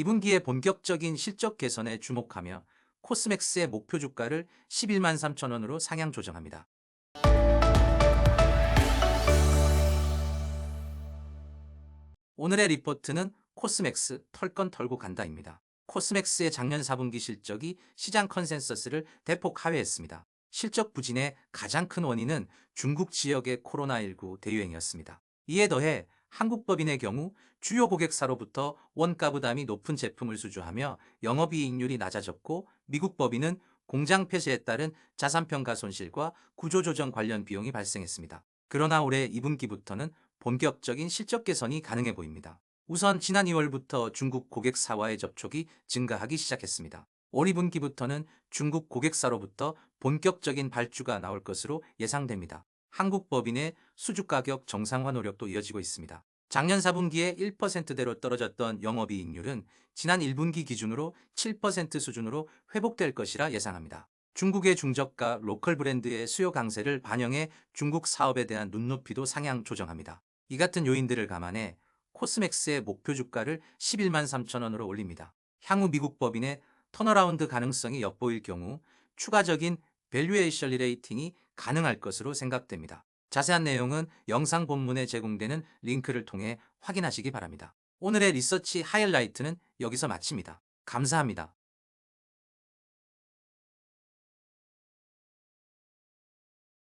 2분기의 본격적인 실적 개선에 주목하며 코스맥스의 목표 주가를 11만 3천 원으로 상향 조정합니다. 오늘의 리포트는 코스맥스 털건 털고 간다입니다. 코스맥스의 작년 4분기 실적이 시장 컨센서스를 대폭 하회했습니다. 실적 부진의 가장 큰 원인은 중국 지역의 코로나19 대유행이었습니다. 이에 더해 한국 법인의 경우 주요 고객사로부터 원가 부담이 높은 제품을 수주하며 영업이익률이 낮아졌고 미국 법인은 공장 폐쇄에 따른 자산평가 손실과 구조조정 관련 비용이 발생했습니다. 그러나 올해 2분기부터는 본격적인 실적 개선이 가능해 보입니다. 우선 지난 2월부터 중국 고객사와의 접촉이 증가하기 시작했습니다. 올 2분기부터는 중국 고객사로부터 본격적인 발주가 나올 것으로 예상됩니다. 한국 법인의 수주 가격 정상화 노력도 이어지고 있습니다. 작년 4분기에 1%대로 떨어졌던 영업이익률은 지난 1분기 기준으로 7% 수준으로 회복될 것이라 예상합니다. 중국의 중저가 로컬 브랜드의 수요 강세를 반영해 중국 사업에 대한 눈높이도 상향 조정합니다. 이 같은 요인들을 감안해 코스맥스의 목표 주가를 11만 3천 원으로 올립니다. 향후 미국 법인의 턴어라운드 가능성이 엿보일 경우 추가적인 밸류에이션 리레이팅이 가능할 것으로 생각됩니다. 자세한 내용은 영상 본문에 제공되는 링크를 통해 확인하시기 바랍니다. 오늘의 리서치 하이라이트는 여기서 마칩니다. 감사합니다.